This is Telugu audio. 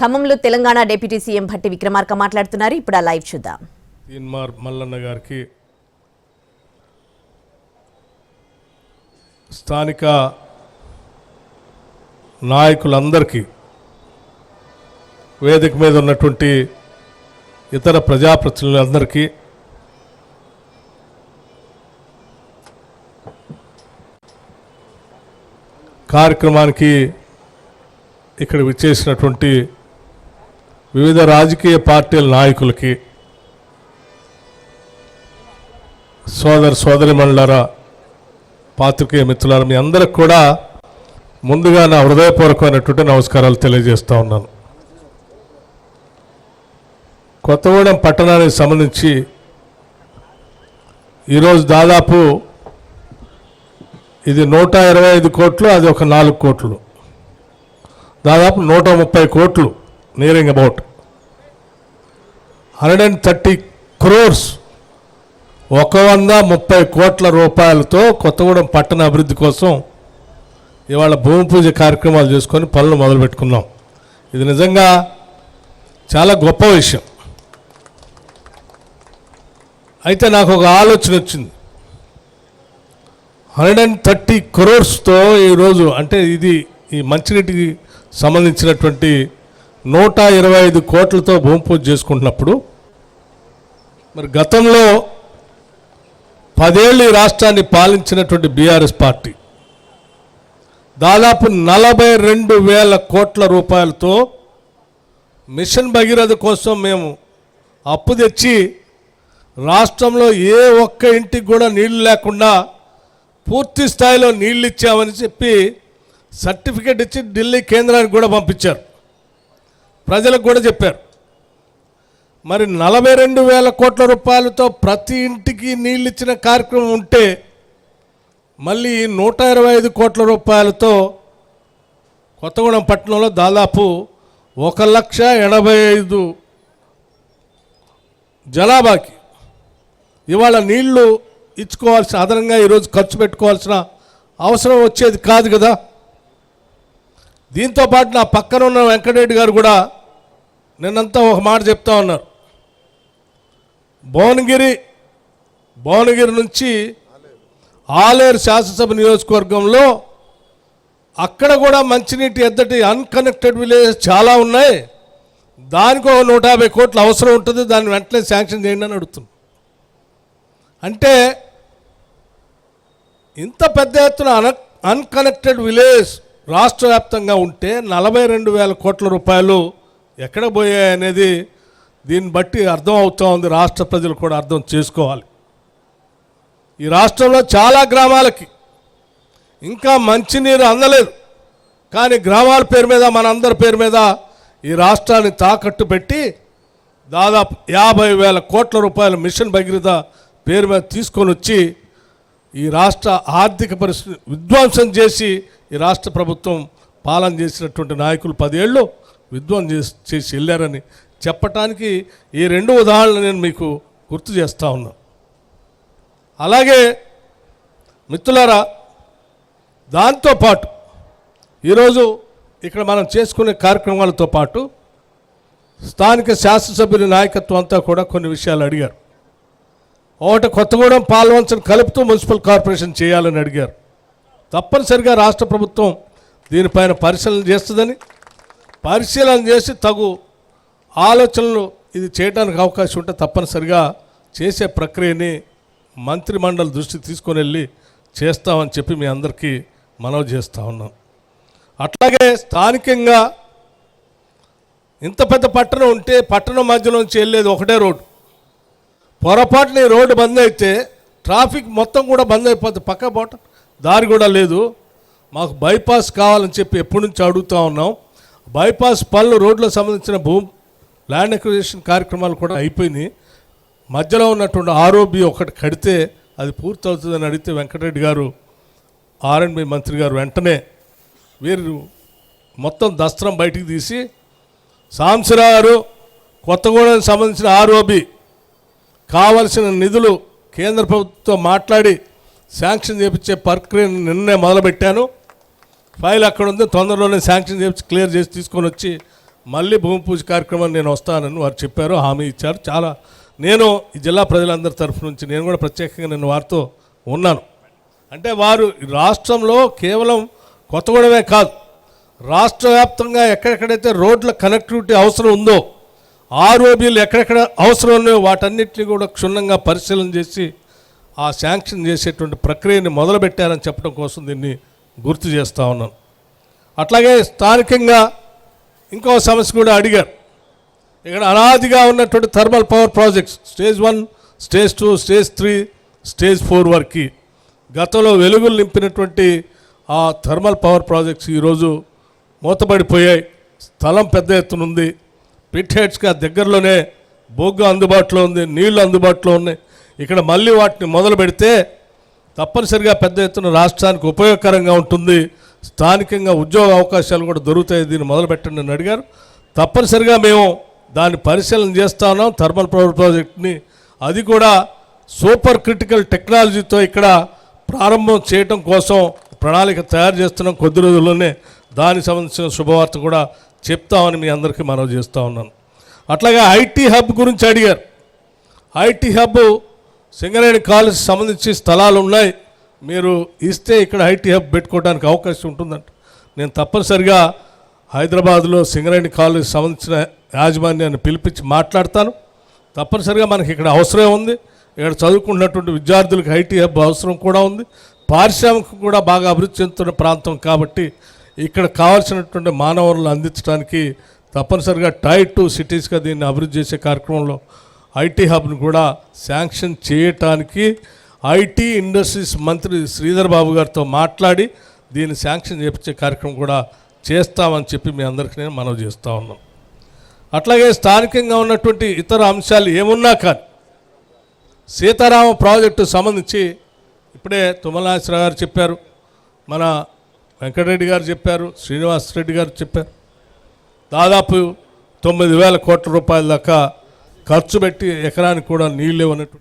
ఖమ్మంలో తెలంగాణ డిప్యూటీ సీఎం భట్టి విక్రమార్క మాట్లాడుతున్నారు. ఇప్పుడు ఆ లైవ్ చూద్దాం. తీన్మార్ మల్లన్న గారికి స్థానిక నాయకులందరికీ వేదిక మీద ఉన్నటువంటి ఇతర ప్రజాప్రతినిధులందరికీ కార్యక్రమానికి ఇక్కడ విచ్చేసినటువంటి వివిధ రాజకీయ పార్టీల నాయకులకి సోదర సోదరి మండలారా పాత్రికేయ మిత్రులారా మీ అందరికి కూడా ముందుగా నా హృదయపూర్వకమైనటువంటి నమస్కారాలు తెలియజేస్తూ ఉన్నాను. కొత్తగూడెం పట్టణానికి సంబంధించి ఈరోజు దాదాపు ఇది నూట ఇరవై ఐదు కోట్లు అది ఒక నాలుగు కోట్లు. దాదాపు నూట ముప్పై కోట్లు nearing about hundred and thirty crores ఒక వంద ముప్పై కోట్ల రూపాయలతో కొత్తగూడెం పట్టణ అభివృద్ధి కోసం ఇవాళ భూమి పూజ కార్యక్రమాలు చేసుకొని పనులు మొదలుపెట్టుకున్నాం. ఇది నిజంగా చాలా గొప్ప విషయం. అయితే నాకు ఒక ఆలోచన వచ్చింది. హండ్రెడ్ అండ్ థర్టీ క్రోర్స్తో ఈరోజు అంటే ఇది ఈ మంచినీటికి సంబంధించినటువంటి నూట ఇరవై ఐదు కోట్లతో భూమి పూజ చేసుకుంటున్నప్పుడు మరి గతంలో పదేళ్ళు ఈ రాష్ట్రాన్ని పాలించినటువంటి బీఆర్ఎస్ పార్టీ దాదాపు నలభై రెండు వేల కోట్ల రూపాయలతో మిషన్ భగీరథ కోసం మేము అప్పు తెచ్చి రాష్ట్రంలో ఏ ఒక్క ఇంటికి కూడా నీళ్ళు లేకుండా పూర్తి స్థాయిలో నీళ్ళు ఇచ్చామని చెప్పి సర్టిఫికేట్ ఇచ్చి ఢిల్లీ కేంద్రానికి కూడా పంపించారు. ప్రజలకు కూడా చెప్పారు. మరి నలభై రెండు వేల కోట్ల రూపాయలతో ప్రతి ఇంటికి నీళ్ళు ఇచ్చిన కార్యక్రమం ఉంటే మళ్ళీ నూట ఇరవై ఐదు కోట్ల రూపాయలతో కొత్తగూడెం పట్టణంలో దాదాపు ఒక లక్ష ఎనభై ఐదు జనాభాకి ఇవాళ నీళ్ళు ఇచ్చుకోవాల్సిన అదనంగా ఈరోజు ఖర్చు పెట్టుకోవాల్సిన అవసరం వచ్చేది కాదు కదా. దీంతో పాటు నా పక్కన ఉన్న వెంకటరెడ్డి గారు కూడా నిన్నంతా ఒక మాట చెప్తా ఉన్నారు. భువనగిరి భువనగిరి నుంచి ఆలేరు శాసనసభ నియోజకవర్గంలో అక్కడ కూడా మంచినీటి ఎద్దటి అన్కనెక్టెడ్ విలేజెస్ చాలా ఉన్నాయి. దానికి ఒక నూట యాభై కోట్లు అవసరం ఉంటుంది. దాన్ని వెంటనే శాంక్షన్ చేయండి అని అడుగుతుంది అంటే ఇంత పెద్ద ఎత్తున అన అన్కనెక్టెడ్ విలేజ్ రాష్ట్ర వ్యాప్తంగా ఉంటే నలభై రెండు వేల కోట్ల రూపాయలు ఎక్కడ పోయాయి అనేది దీన్ని బట్టి అర్థం అవుతూ ఉంది రాష్ట్ర ప్రజలు కూడా అర్థం చేసుకోవాలి. ఈ రాష్ట్రంలో చాలా గ్రామాలకి ఇంకా మంచినీరు అందలేదు. కానీ గ్రామాల పేరు మీద మనందరి పేరు మీద ఈ రాష్ట్రాన్ని తాకట్టు పెట్టి దాదాపు యాభై వేల కోట్ల రూపాయల మిషన్ భగీరథ పేరు మీద తీసుకొని వచ్చి ఈ రాష్ట్ర ఆర్థిక పరిస్థితి విధ్వంసం చేసి ఈ రాష్ట్ర ప్రభుత్వం పాలన చేసినటువంటి నాయకులు పదేళ్ళు విధ్వంసం చేసి చేసి వెళ్ళారని చెప్పటానికి ఈ రెండు ఉదాహరణలు నేను మీకు గుర్తు చేస్తూ ఉన్నాను అలాగే మిత్రులారా దాంతోపాటు ఈరోజు ఇక్కడ మనం చేసుకునే కార్యక్రమాలతో పాటు స్థానిక శాసనసభ్యుల నాయకత్వం అంతా కూడా కొన్ని విషయాలు అడిగారు. ఒకటి కొత్తగూడెం పాల్వంచను కలుపుతూ మున్సిపల్ కార్పొరేషన్ చేయాలని అడిగారు. తప్పనిసరిగా రాష్ట్ర ప్రభుత్వం దీనిపైన పరిశీలన చేస్తుందని పరిశీలన చేసి తగు ఆలోచనలు ఇది చేయడానికి అవకాశం ఉంటే తప్పనిసరిగా చేసే ప్రక్రియని మంత్రిమండలి దృష్టికి తీసుకొని వెళ్ళి చేస్తామని చెప్పి మీ అందరికీ మనవి చేస్తూ ఉన్నాం. అట్లాగే స్థానికంగా ఇంత పెద్ద పట్టణం ఉంటే పట్టణం మధ్యలోంచి వెళ్ళేది ఒకటే రోడ్డు. పొరపాటున ఈ రోడ్డు బంద్ అయితే ట్రాఫిక్ మొత్తం కూడా బంద్ అయిపోతుంది పక్క పోట దారి కూడా లేదు. మాకు బైపాస్ కావాలని చెప్పి ఎప్పటి నుంచి అడుగుతూ ఉన్నాం. బైపాస్ పనులు రోడ్లకు సంబంధించిన భూమి ల్యాండ్ అక్విజిషన్ కార్యక్రమాలు కూడా అయిపోయినాయి. మధ్యలో ఉన్నటువంటి ఆరోబి ఒకటి కడితే అది పూర్తవుతుందని అడిగితే వెంకటరెడ్డి గారు ఆర్ఎండ్బి మంత్రి గారు వెంటనే వీరు మొత్తం దస్త్రం బయటికి తీసి సాంసరావు గారు కొత్తగూడెం సంబంధించిన ఆర్ఓబి కావలసిన నిధులు కేంద్ర ప్రభుత్వం మాట్లాడి శాంక్షన్ చేపించే ప్రక్రియను నిన్నే మొదలుపెట్టాను. ఫైల్ అక్కడ ఉంది తొందరలోనే శాంక్షన్ చేపించి క్లియర్ చేసి తీసుకొని వచ్చి మళ్ళీ భూమి పూజ కార్యక్రమం నేను వస్తానని వారు చెప్పారు హామీ ఇచ్చారు. చాలా నేను ఈ జిల్లా ప్రజలందరి తరఫు నుంచి నేను కూడా ప్రత్యేకంగా నేను వారితో ఉన్నాను. అంటే వారు రాష్ట్రంలో కేవలం కొత్తగూడమే కాదు రాష్ట్ర వ్యాప్తంగా ఎక్కడెక్కడైతే రోడ్ల కనెక్టివిటీ అవసరం ఉందో ఆర్ఓబీలు ఎక్కడెక్కడ అవసరం ఉన్నాయో వాటన్నిటిని కూడా క్షుణ్ణంగా పరిశీలన చేసి ఆ శాంక్షన్ చేసేటువంటి ప్రక్రియని మొదలుపెట్టారని చెప్పడం కోసం దీన్ని గుర్తు చేస్తూ ఉన్నాను. అట్లాగే స్థానికంగా ఇంకో సమస్య కూడా అడిగారు. ఇక్కడ అనాదిగా ఉన్నటువంటి thermal power projects stage one stage two stage three stage four వరకు గతంలో వెలుగులు నింపినటువంటి ఆ థర్మల్ పవర్ ప్రాజెక్ట్స్ ఈరోజు మూతపడిపోయాయి. స్థలం పెద్ద ఎత్తున ఉంది. పిట్ హెడ్స్గా దగ్గరలోనే బొగ్గు అందుబాటులో ఉంది నీళ్ళు అందుబాటులో ఉన్నాయి. ఇక్కడ మళ్ళీ వాటిని మొదలు పెడితే తప్పనిసరిగా పెద్ద ఎత్తున రాష్ట్రానికి ఉపయోగకరంగా ఉంటుంది. స్థానికంగా ఉద్యోగ అవకాశాలు కూడా దొరుకుతాయి దీన్ని మొదలుపెట్టండి అని అడిగారు. తప్పనిసరిగా మేము దాన్ని పరిశీలన చేస్తా ఉన్నాం థర్మల్ పవర్ ప్రాజెక్ట్ని అది కూడా సూపర్ క్రిటికల్ టెక్నాలజీతో ఇక్కడ ప్రారంభం చేయటం కోసం ప్రణాళిక తయారు చేస్తున్నాం. కొద్ది రోజుల్లోనే దానికి సంబంధించిన శుభవార్త కూడా చెప్తామని మీ అందరికీ మనవి చేస్తూ ఉన్నాను. అట్లాగే ఐటీ హబ్ గురించి అడిగారు. ఐటీ హబ్ సింగరేణి కాలేజ్ సంబంధించి స్థలాలు ఉన్నాయి మీరు ఇస్తే ఇక్కడ ఐటీ హబ్ పెట్టుకోవడానికి అవకాశం ఉంటుందంట. నేను తప్పనిసరిగా హైదరాబాద్లో సింగరేణి కాలేజ్ సంబంధించిన యాజమాన్యాన్ని పిలిపించి మాట్లాడతాను. తప్పనిసరిగా మనకి ఇక్కడ అవసరం ఉంది. ఇక్కడ చదువుకున్నటువంటి విద్యార్థులకు ఐటీ హబ్ అవసరం కూడా ఉంది. పారిశ్రామిక కూడా బాగా అభివృద్ధి చెందుతున్న ప్రాంతం కాబట్టి ఇక్కడ కావాల్సినటువంటి మానవులను అందించడానికి తప్పనిసరిగా టై టూ సిటీస్గా దీన్ని అభివృద్ధి చేసే కార్యక్రమంలో ఐటీ హబ్ను కూడా శాంక్షన్ చేయటానికి ఐటీ ఇండస్ట్రీస్ మంత్రి శ్రీధర్ బాబు గారితో మాట్లాడి దీన్ని శాంక్షన్ చేపించే కార్యక్రమం కూడా చేస్తామని చెప్పి మీ అందరికీ నేను మనవి చేస్తూ ఉన్నాం. అట్లాగే స్థానికంగా ఉన్నటువంటి ఇతర అంశాలు ఏమున్నా కానీ సీతారామ ప్రాజెక్టు సంబంధించి ఇప్పుడే తుమ్మలాశ్వర గారు చెప్పారు మన వెంకటరెడ్డి గారు చెప్పారు శ్రీనివాస్ రెడ్డి గారు చెప్పారు. దాదాపు తొమ్మిది వేల కోట్ల రూపాయల దాకా ఖర్చు పెట్టి ఎకరానికి కూడా నీళ్ళు ఇవ్వనట్టు